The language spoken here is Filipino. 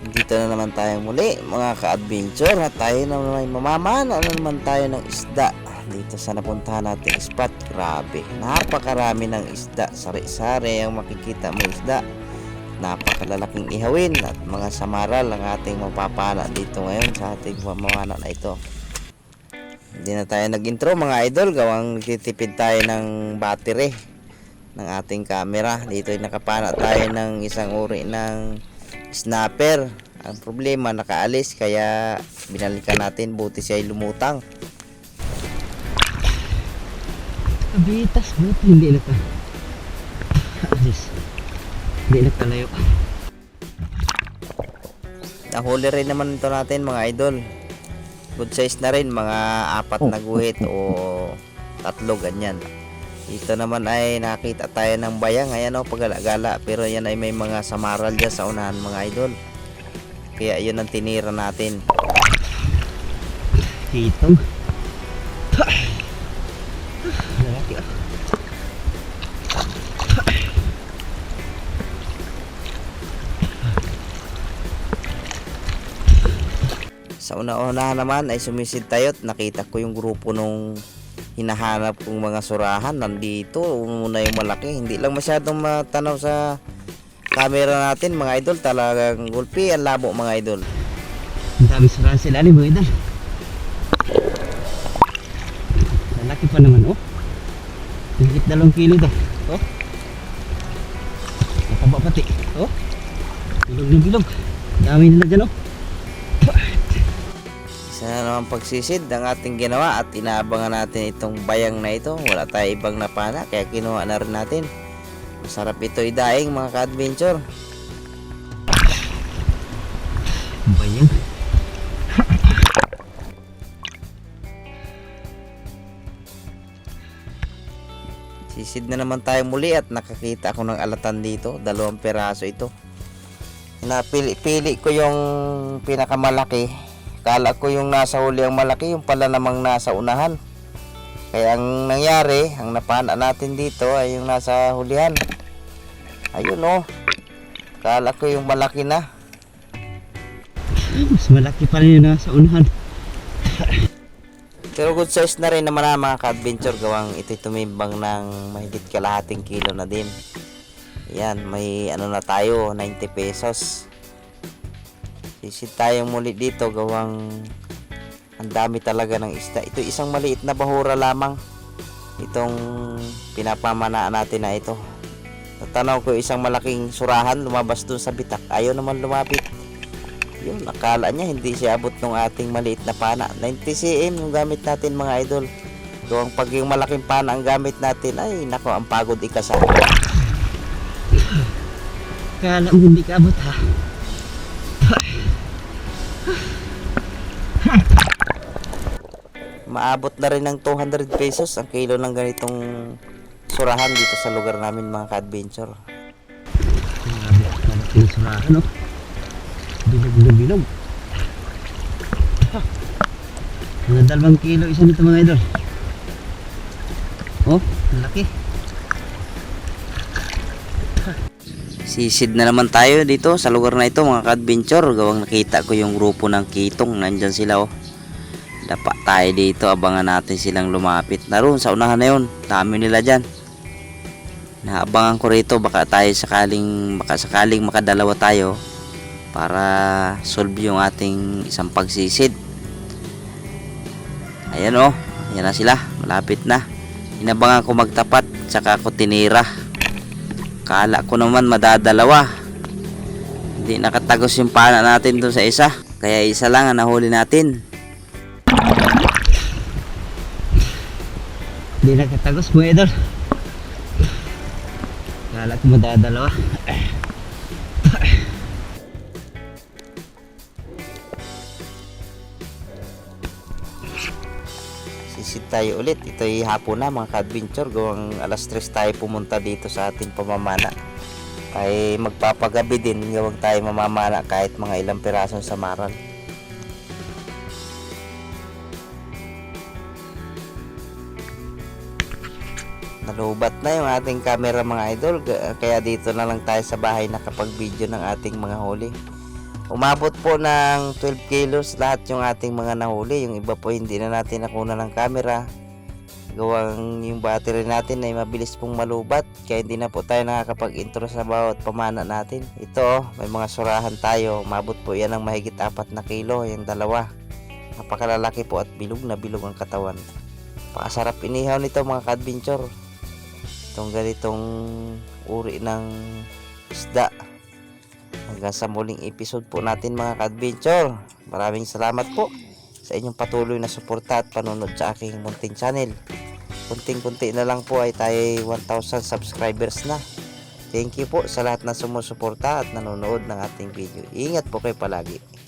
Dito na naman tayo muli mga ka-adventure at tayo na naman mamamana na naman tayo ng isda dito sa napuntahan nating spot. Grabe, napakarami ng isda. Sari-sari ang makikita mo isda. Napakalalaking ihawin at mga samaral ang ating mapapana dito ngayon sa ating pamamana na ito. Hindi na tayo nag-intro mga idol, gawang titipid tayo ng battery ng ating camera. Dito ay nakapana tayo ng isang uri ng snapper. Ang problema nakaalis kaya binalikan natin buti siya ay lumutang. Kabitas, buti hindi naka. Alis. Hindi nakalayo. Nahuli rin naman ito natin mga idol. Good size na rin, mga apat na guhit o tatlo ganyan. Dito naman ay nakita tayo ng bayang, ayan o paggala-gala. Pero yan ay may mga samaral dyan sa unahan mga idol. Kaya yun ang tinira natin. Hitong. Lalaki ah. Sa una-una naman ay sumisid tayo at nakita ko yung grupo nung hinahanap kong mga surahan nandito una yung malaki hindi lang masyadong matanaw sa camera natin mga idol talagang gulpi ang labo mga idol Ang dami sarahan sa ilalim mga idol. Lalaki pa naman oh. Higit dalawang kilo daw. Oh. Nakaba pati. Oh. Bilog na bilog. Dami nila dyan oh. Isa na naman pagsisid ang ating ginawa at inaabangan natin itong bayang na ito wala tayo ibang napana kaya kinuha na rin natin masarap ito idaing mga ka-adventure Bayang. Sisid na naman tayo muli at nakakita ako ng alatan dito. Dalawang peraso ito. Napili-pili ko yung pinakamalaki. Kala ko yung nasa huli ang malaki, yung pala namang nasa unahan. Kaya ang nangyari, ang napana natin dito ay yung nasa hulihan. Ayun oh. Kala ko yung malaki na. Mas malaki pa rin yung nasa unahan. Pero good size na rin naman ang mga ka-adventure gawang ito'y tumimbang ng mahigit kalahating kilo na din. Yan, may ano na tayo, 90 pesos. Sisid tayo muli dito gawang ang dami talaga ng isda. Ito isang maliit na bahura lamang. Itong pinapamanaan natin na ito. Natanaw ko isang malaking surahan lumabas dun sa bitak. Ayaw naman lumapit. Yun, akala niya hindi siya abot ng ating maliit na pana. 90 cm yung gamit natin mga idol. Kung pag yung malaking pana ang gamit natin, ay nako, ang pagod ikasa. Kala mo hindi ka abot ha. Maabot na rin ng 200 pesos ang kilo ng ganitong surahan dito sa lugar namin mga ka-adventure. Grabe, malaki yung surahan oh. Bilog na bilog. Mga dalawang kilo isa nito mga idol. Oh, laki. Sisid na naman tayo dito sa lugar na ito mga ka-adventure. Gawang nakita ko yung grupo ng kitong. Nandyan sila oh. Dapa tayo dito. Abangan natin silang lumapit. Naroon sa unahan na yun. Dami nila dyan. Naabangan ko rito. Baka tayo sakaling, baka sakaling makadalawa tayo. Para solve yung ating isang pagsisid. Ayan oh. Ayan na sila. Malapit na. Inabangan ko magtapat. Tsaka ako tinira. Kala ko naman madadalawa. Hindi nakatagos yung pana natin dun sa isa. Kaya isa lang ang nahuli natin. Hindi nakatagos mga idol. Kala ko madadalawa. Sisid tayo ulit. Ito'y hapon na mga ka-adventure. Gawang alas 3 tayo pumunta dito sa ating pamamana. Ay magpapagabi din. Gawang tayo mamamana kahit mga ilang pirasong samaral. Nalubat na yung ating camera mga idol. Kaya dito na lang tayo sa bahay nakapag-video ng ating mga huli. Umabot po ng 12 kilos lahat yung ating mga nahuli. Yung iba po hindi na natin nakuna ng camera. Gawang yung battery natin ay mabilis pong malubat. Kaya hindi na po tayo nakakapag-intro sa bawat pamana natin. Ito, oh, may mga surahan tayo. Umabot po yan ng mahigit 4 na kilo. Yung dalawa. Napakalalaki po at bilog na bilog ang katawan. Pakasarap inihaw nito mga ka-adventure. Itong ganitong uri ng isda. Hanggang sa muling episode po natin mga ka-adventure. Maraming salamat po sa inyong patuloy na suporta at panunod sa aking munting channel. Kunting-kunti na lang po ay tayo 1,000 subscribers na. Thank you po sa lahat na sumusuporta at nanonood ng ating video. Ingat po kayo palagi.